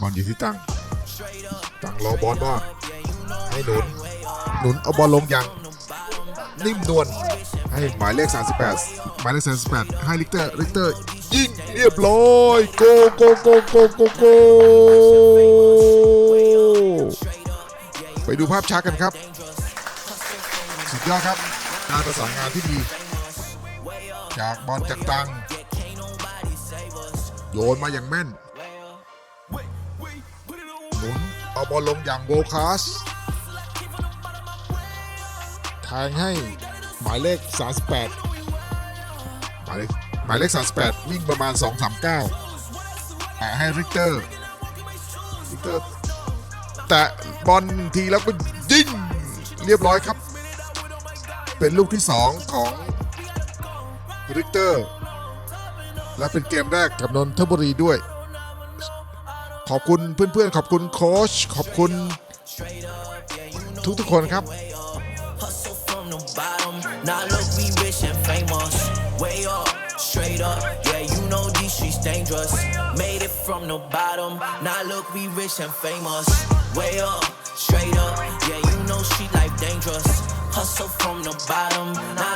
บอลอยู่ที่ตั้ง ตั้งรอบอลว่าให้หนุน หนุนเอาบอลลงอย่างนิ่มนวลให้หมายเลข 38 หมายเลข 38 ให้ลิกเตอร์ลิกเตอร์ยิงเรียบร้อยโกโกโกโกโกโกไปดูภาพช้ากันครับ สุดยอดครับ การประสานงานที่ดี จากบอลจากตัง โยนมาอย่างแม่น หมุน เอาบอลลงอย่างโวคาสแทงให้หมายเลข 38 หมายเลขหมายเลข 38 วิ่งประมาณ 2-3ก้าวแตะให้ริกเตอร์ริกเตอร์แตะบอลทีแล้วก็ยิงเรียบร้อยครับ เป็นลูกที่ 2 ของริกเตอร์ และเป็นเกมแรกกับนนทบุรีด้วย ขอบคุณเพื่อนๆ ขอบคุณโค้ชขอบคุณทุกๆคนครับ Hustle from the bottom. Now look, we rich and famous. Way up, straight up. Yeah, you know these streets dangerous. Made it from the bottom. Now look, we rich and famous. Way up, straight up. Yeah, you know street life dangerous. Hustle from the bottom. Now look.